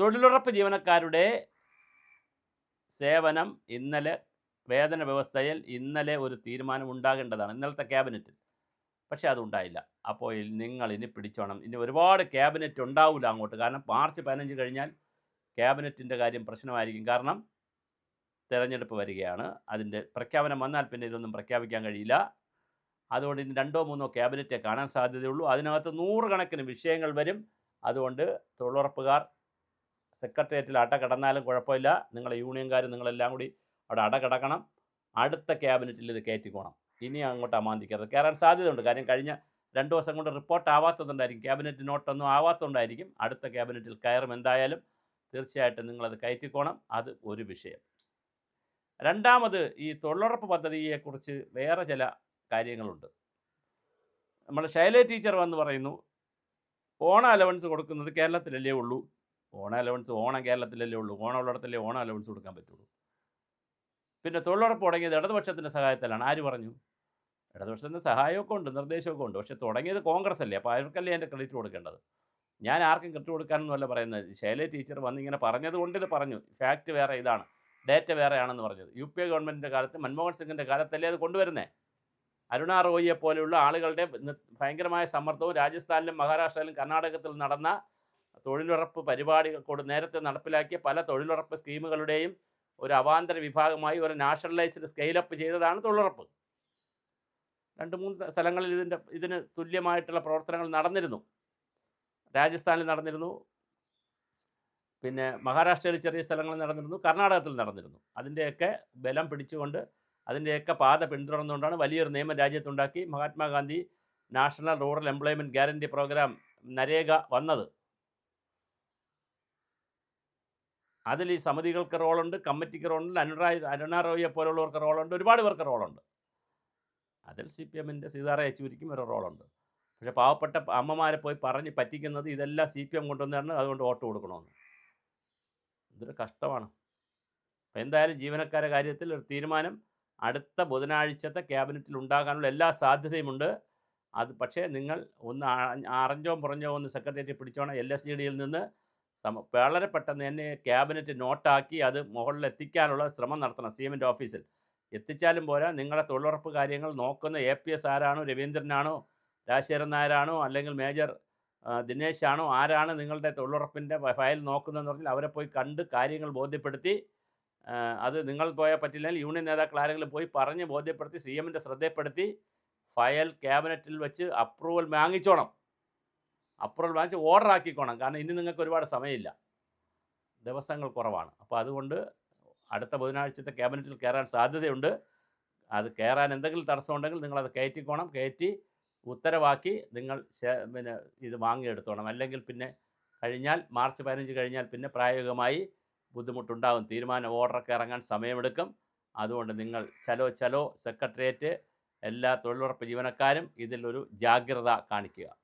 തൊഴിലുറപ്പ് ജീവനക്കാരുടെ സേവനം ഇന്നലെ വേതന വ്യവസ്ഥയിൽ ഇന്നലെ ഒരു തീരുമാനം ഉണ്ടാകേണ്ടതാണ് ഇന്നലത്തെ ക്യാബിനറ്റിൽ. പക്ഷേ അതുണ്ടായില്ല. അപ്പോൾ നിങ്ങൾ ഇനി പിടിച്ചോണം. ഇനി ഒരുപാട് ക്യാബിനറ്റ് ഉണ്ടാവില്ല അങ്ങോട്ട്. കാരണം മാർച്ച് പതിനഞ്ച് കഴിഞ്ഞാൽ ക്യാബിനറ്റിന്റെ കാര്യം പ്രശ്നമായിരിക്കും. കാരണം തിരഞ്ഞെടുപ്പ് വരികയാണ്. അതിന്റെ പ്രഖ്യാപനം വന്നാൽ പിന്നെ ഇതൊന്നും പ്രഖ്യാപിക്കാൻ കഴിയില്ല. അതുകൊണ്ട് ഇനി രണ്ടോ മൂന്നോ ക്യാബിനറ്റേ കാണാൻ സാധ്യതയുള്ളൂ. അതിനകത്ത് നൂറുകണക്കിന് വിഷയങ്ങൾ വരും. അതുകൊണ്ട് തൊഴിലുറപ്പുകാർ സെക്രട്ടേറിയറ്റിൽ അട കിടന്നാലും കുഴപ്പമില്ല. നിങ്ങളെ യൂണിയൻകാർ നിങ്ങളെല്ലാം കൂടി അവിടെ അട കിടക്കണം. അടുത്ത ക്യാബിനറ്റിൽ ഇത് കയറ്റിക്കോണം. ഇനി അങ്ങോട്ട് അമാന്തിക്കരുത്. കയറാൻ സാധ്യതയുണ്ട്. കാര്യം കഴിഞ്ഞ രണ്ട് ദിവസം കൊണ്ട് റിപ്പോർട്ട് ആവാത്തതുകൊണ്ടായിരിക്കും ക്യാബിനറ്റ് നോട്ടൊന്നും ആവാത്തതുകൊണ്ടായിരിക്കും അടുത്ത ക്യാബിനറ്റിൽ കയറും എന്തായാലും. തീർച്ചയായിട്ടും നിങ്ങളത് കയറ്റിക്കോണം. അത് ഒരു വിഷയം. രണ്ടാമത് ഈ തൊഴിലുറപ്പ് പദ്ധതിയെക്കുറിച്ച് വേറെ ചില കാര്യങ്ങളുണ്ട്. നമ്മൾ ശൈല ടീച്ചർ വന്ന് പറയുന്നു ഓണ അലവൻസ് കൊടുക്കുന്നത് കേരളത്തിലല്ലേ ഉള്ളൂ? ഓണ അലവൻസ് ഓണം കേരളത്തിലല്ലേ ഉള്ളൂ. ഓണമുള്ളിടത്തല്ലേ ഓണ അലവൻസ് കൊടുക്കാൻ പറ്റുള്ളൂ. പിന്നെ തൊഴിലുറപ്പ് തുടങ്ങിയത് ഇടതുപക്ഷത്തിന്റെ സഹായത്തിലാണ്. ആര് പറഞ്ഞു? ഇടതുപക്ഷത്തിന്റെ സഹായമൊക്കെ ഉണ്ട് നിർദ്ദേശമൊക്കെ ഉണ്ട്. പക്ഷേ തുടങ്ങിയത് കോൺഗ്രസ് അല്ലേ അപ്പോൾ അവർക്കല്ലേ എന്റെ ക്രെഡിറ്റ് കൊടുക്കേണ്ടത്? ഞാൻ ആർക്കും ക്രെഡിറ്റ് കൊടുക്കാനൊന്നുമല്ല പറയുന്നത്. ശൈല ടീച്ചർ വന്നിങ്ങനെ പറഞ്ഞത് കൊണ്ട് ഇത് പറഞ്ഞു. ഫാക്റ്റ് വേറെ ഇതാണ്. ഡേറ്റ വേറെയാണെന്ന് പറഞ്ഞത്. യു പി എ ഗവൺമെന്റിന്റെ കാലത്ത് മൻമോഹൻ സിംഗിന്റെ കാലത്തല്ലേ അത് കൊണ്ടുവരുന്നേ? അരുണാ റോയിയെ പോലെയുള്ള ആളുകളുടെ ഭയങ്കരമായ സമ്മർദ്ദവും രാജസ്ഥാനിലും മഹാരാഷ്ട്രയിലും കർണാടകത്തിൽ നടന്ന തൊഴിലുറപ്പ് പരിപാടികൾ കൊണ്ട് നേരത്തെ നടപ്പിലാക്കിയ പല തൊഴിലുറപ്പ് സ്കീമുകളുടെയും ഒരു അവാന്തര വിഭാഗമായി ഒരു നാഷണലൈസ്ഡ് സ്കെയിലപ്പ് ചെയ്തതാണ് തൊഴിലുറപ്പ്. രണ്ട് മൂന്ന് സ്ഥ- സ്ഥലങ്ങളിൽ ഇതിന്റെ ഇതിന് തുല്യമായിട്ടുള്ള പ്രവർത്തനങ്ങൾ നടന്നിരുന്നു. രാജസ്ഥാനിൽ നടന്നിരുന്നു. പിന്നെ മഹാരാഷ്ട്രയിൽ ചെറിയ സ്ഥലങ്ങളിൽ നടന്നിരുന്നു. കർണാടകത്തിൽ നടന്നിരുന്നു. അതിന്റെയൊക്കെ ബലം പിടിച്ചുകൊണ്ട് അതിന്റെയൊക്കെ പാത പിന്തുടർന്നുകൊണ്ടാണ് വലിയൊരു നിയമം രാജ്യത്തുണ്ടാക്കി Mahatma Gandhi national rural employment guarantee programme NREGA വന്നത്. അതിൽ ഈ സമിതികൾക്ക് റോളുണ്ട് കമ്മിറ്റിക്ക് റോളുണ്ട് അനുറായി അരുണ പോലുള്ളവർക്ക് റോളുണ്ട് ഒരുപാട് പേർക്ക് റോളുണ്ട്. അതിൽ സി പി എമ്മിന്റെ സീതാറാം യെച്ചൂരിക്കും ഒരു റോളുണ്ട്. പക്ഷേ പാവപ്പെട്ട അമ്മമാരെ പോയി പറഞ്ഞ് പറ്റിക്കുന്നത് ഇതെല്ലാം സി പി എം കൊണ്ടുവന്നാണ് അതുകൊണ്ട് വോട്ട് കൊടുക്കണമെന്ന്. ഇതൊരു കഷ്ടമാണ്. അപ്പോൾ എന്തായാലും ജീവനക്കാരെ കാര്യത്തിൽ ഒരു തീരുമാനം അടുത്ത ബുധനാഴ്ചത്തെ ക്യാബിനറ്റിൽ ഉണ്ടാകാനുള്ള എല്ലാ സാധ്യതയുമുണ്ട്. അത് പക്ഷേ നിങ്ങൾ ഒന്ന് അറിഞ്ഞോ പുറഞ്ഞോ ഒന്ന് സെക്രട്ടേറിയറ്റ് പിടിച്ചോണം എൽ എസ് ജി ഡിയിൽ നിന്ന് സമ വളരെ പെട്ടെന്ന് തന്നെ ക്യാബിനറ്റ് നോട്ടാക്കി അത് മുകളിൽ എത്തിക്കാനുള്ള ശ്രമം നടത്തണം സി എമ്മിന്റെ ഓഫീസിൽ. എത്തിച്ചാലും പോരാ. നിങ്ങളുടെ തൊഴിലുറപ്പ് കാര്യങ്ങൾ നോക്കുന്ന എ പി എസ് ആരാണോ? രവീന്ദ്രനാണോ? രാജശേഖരൻ നായരാണോ? അല്ലെങ്കിൽ മേജർ ദിനേശാണോ? ആരാണ് നിങ്ങളുടെ തൊഴിലുറപ്പിന്റെ ഫയൽ നോക്കുന്നതെന്ന് പറഞ്ഞാൽ അവരെ പോയി കണ്ട് കാര്യങ്ങൾ ബോധ്യപ്പെടുത്തി അത് നിങ്ങൾ പോയാൽ പറ്റില്ലെങ്കിൽ യൂണിയൻ നേതാക്കൾ ആരെങ്കിലും പോയി പറഞ്ഞ് ബോധ്യപ്പെടുത്തി സി എമ്മിന്റെ ശ്രദ്ധയപ്പെടുത്തി ഫയൽ ക്യാബിനറ്റിൽ വെച്ച് അപ്രൂവൽ വാങ്ങിച്ചോണം. അപ്രൂവൽ വാങ്ങിച്ച് ഓർഡർ ആക്കിക്കോണം. കാരണം ഇനി നിങ്ങൾക്ക് ഒരുപാട് സമയമില്ല. ദിവസങ്ങൾ കുറവാണ്. അപ്പോൾ അതുകൊണ്ട് അടുത്ത ബുധനാഴ്ചത്തെ ക്യാബിനറ്റിൽ കയറാൻ സാധ്യതയുണ്ട്. അത് കയറാൻ എന്തെങ്കിലും തടസ്സമുണ്ടെങ്കിൽ നിങ്ങളത് കയറ്റിക്കോണം. കയറ്റി ഉത്തരവാക്കി നിങ്ങൾ പിന്നെ ഇത് വാങ്ങിയെടുത്തോണം. അല്ലെങ്കിൽ പിന്നെ കഴിഞ്ഞാൽ മാർച്ച് പതിനഞ്ച് കഴിഞ്ഞാൽ പിന്നെ പ്രായോഗികമായി ബുദ്ധിമുട്ടുണ്ടാകും തീരുമാനം ഓർഡറൊക്കെ ഇറങ്ങാൻ സമയമെടുക്കും. അതുകൊണ്ട് നിങ്ങൾ ചലോ ചലോ സെക്രട്ടേറിയറ്റ് എല്ലാ തൊഴിലുറപ്പ് ജീവനക്കാരും ഇതിലൊരു ജാഗ്രത കാണിക്കുക.